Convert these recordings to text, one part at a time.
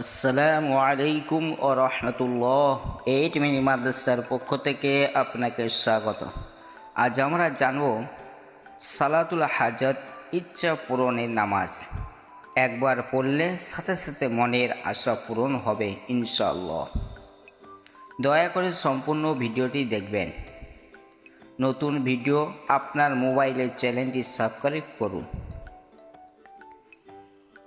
আসসালামু আলাইকুম ও রহমতুল্লাহ। Eight mini মাদ্রাসার পক্ষ থেকে আপনাকে স্বাগত। আজ আমরা জানব সালাতুল হাজত, ইচ্ছা পূরণের নামাজ। একবার পড়লে সাথে সাথে মনের আশা পূরণ হবে ইনশাল্লাহ দয়া করে সম্পূর্ণ ভিডিওটি দেখবেন। নতুন ভিডিও আপনার মোবাইলের চ্যানেলটি সাবস্ক্রাইব করুন।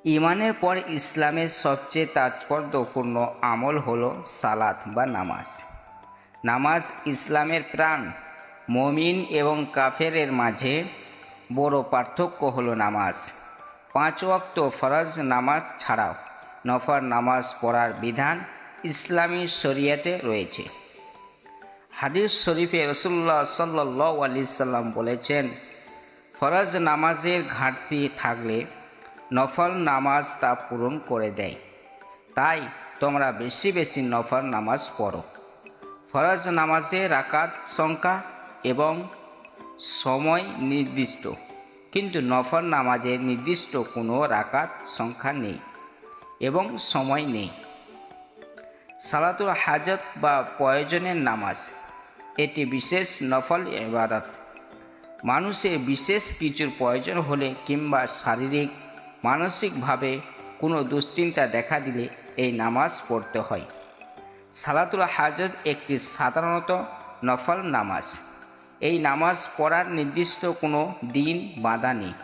ইমানের পর ইসলামের সবচেয়ে তাৎপর্যপূর্ণ আমল হল সালাত বা নামাজ। নামাজ ইসলামের প্রাণ। মমিন এবং কাফেরের মাঝে বড় পার্থক্য হলো নামাজ। পাঁচ ওয়াক্ত ফরজ নামাজ ছাড়াও নফর নামাজ পড়ার বিধান ইসলামী শরিয়াতে রয়েছে। হাদিস শরীফে রসুল্লাহ সাল্লাহ আলি সাল্লাম বলেছেন, ফরজ নামাজের ঘাটতি থাকলে নফল নামাজ তা পূরণ করে দেয়। তাই তোমরা বেশি বেশি নফল নামাজ পড়ো। ফরজ নামাজে রাকাত সংখ্যা এবং সময় নির্দিষ্ট। কিন্তু নফল নামাজের নির্দিষ্ট কোনো রাকাত সংখ্যা নেই এবং সময় নেই। সালাতুল হাজত বা প্রয়োজনের নামাজ, এটি বিশেষ নফল ইবাদত। মানুষের বিশেষ কিছুর প্রয়োজন হলে কিংবা শারীরিক মানসিকভাবে কোনো দুশ্চিন্তা দেখা দিলে এই নামাজ পড়তে হয়। সালাতুল হাজত একটি সাধারণত নফল নামাজ। এই নামাজ পড়ার নির্দিষ্ট কোনো দিন বাঁধা নেই,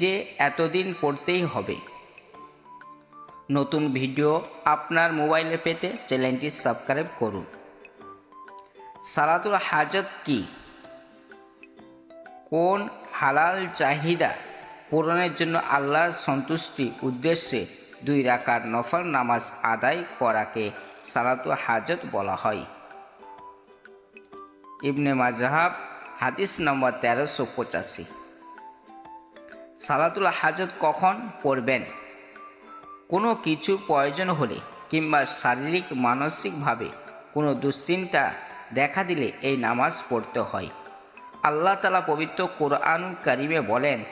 যে এতদিন পড়তেই হবে। নতুন ভিডিও আপনার মোবাইলে পেতে চ্যানেলটি সাবস্ক্রাইব করুন। সালাতুল হাজত কি? কোন হালাল চাহিদা পূরণের জন্য আল্লাহর সন্তুষ্টি উদ্দেশ্যে দুই রাকার নফল নামাজ আদায় করাকে সালাতু হাজত বলা হয়। ইবনে মাজাহাব হাদিস নম্বর তেরোশো পঁচাশি। সালাতুল হাজত কখন পড়বেন? কোনো কিছুর প্রয়োজন হলে কিংবা শারীরিক, মানসিকভাবে কোনো দুশ্চিন্তা দেখা দিলে এই নামাজ পড়তে হয়। আল্লাহ তালা পবিত্র কোরআন কারিমে বলেন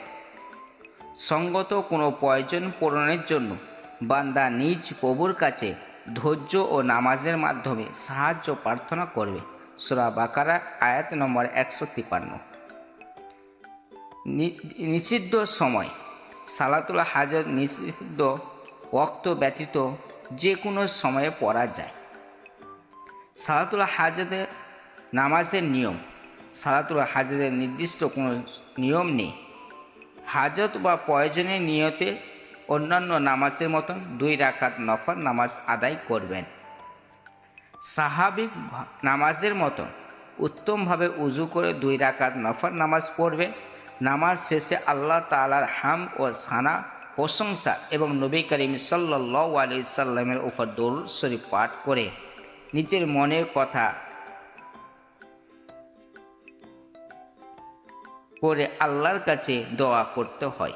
সঙ্গত কোনো প্রয়োজন পূরণের জন্য বান্দা নিজ প্রভুর কাছে ধৈর্য ও নামাজের মাধ্যমে সাহায্য প্রার্থনা করবে। সুরা বাকারা, আয়াত নম্বর একশো তিপান্ন নিষিদ্ধ সময়। সালাতুল হাজর নিষিদ্ধ ওক্ত ব্যতীত যে কোনো সময়ে পড়া যায়। সালাতুল হাজদের নামাজের নিয়ম। সালাতুল হাজরের নির্দিষ্ট কোনো নিয়ম নেই। হাজত বা প্রয়োজনের নিয়তে অন্যান্য নামাজের মতন দুই রাকাত নফল নামাজ আদায় করবেন। স্বাভাবিক নামাজের মতন উত্তমভাবে উজু করে দুই রাকাত নফল নামাজ পড়বে নামাজ শেষে আল্লাহ তালার হাম ও সানা, প্রশংসা এবং নবী করিম সাল্লাহ আলি সাল্লামের উপর দৌড় শরীফ পাঠ করে নিজের মনের কথা করে আল্লাহর কাছে দোয়া করতে হয়।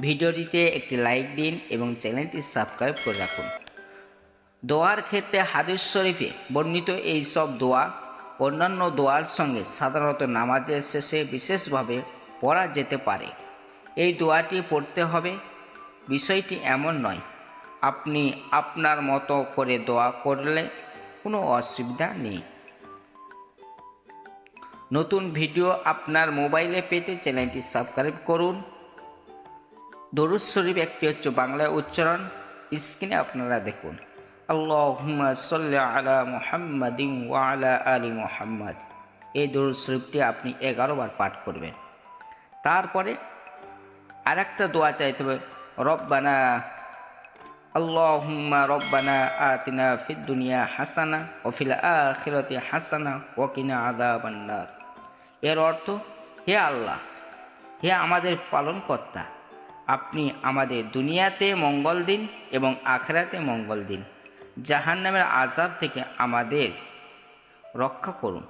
ভিডিওটিতে একটি লাইক দিন এবং চ্যানেলটি সাবস্ক্রাইব করে রাখুন। দোয়ার ক্ষেত্রে হাদিস শরীফে বর্ণিত এই সব দোয়া অন্যান্য দোয়ার সঙ্গে সাধারণত নামাজের শেষে বিশেষভাবে পড়া যেতে পারে। এই দোয়াটি পড়তে হবে। বিষয়টি এমন নয়, আপনি আপনার মতো করে দোয়া করলে কোনো অসুবিধা নেই। নতুন ভিডিও আপনার মোবাইলে পেতে চ্যানেলটি সাবস্ক্রাইব করুন। দরুদ শরীফ একটি হচ্ছে বাংলায় উচ্চারণ। স্ক্রিনে আপনারা দেখুন। আল্লাহুম্মা সাল্লি আলা মুহাম্মাদিন ওয়া আলা আলি মুহাম্মাদ। এই দরুদ শরীফটি আপনি এগারো বার পাঠ করবেন। তারপরে আর একটা দোয়া চাইতে হবে। রব্বানা, আল্লাহুম্মা রব্বানা আতিনা ফিদ দুনিয়া হাসানা ও ফিল আখিরাতি হাসানা ওয়াকিনা আযাবান নার এর অর্থ, হে আল্লাহ, হে আমাদের পালনকর্তা, আপনি আমাদের দুনিয়াতে মঙ্গল দিন এবং আখেরাতে মঙ্গল দিন। জাহান নামের আজাব থেকে আমাদের রক্ষা করুন।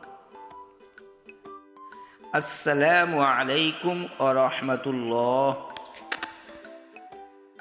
আসসালামু আলাইকুম ও রহমতুল্লাহ।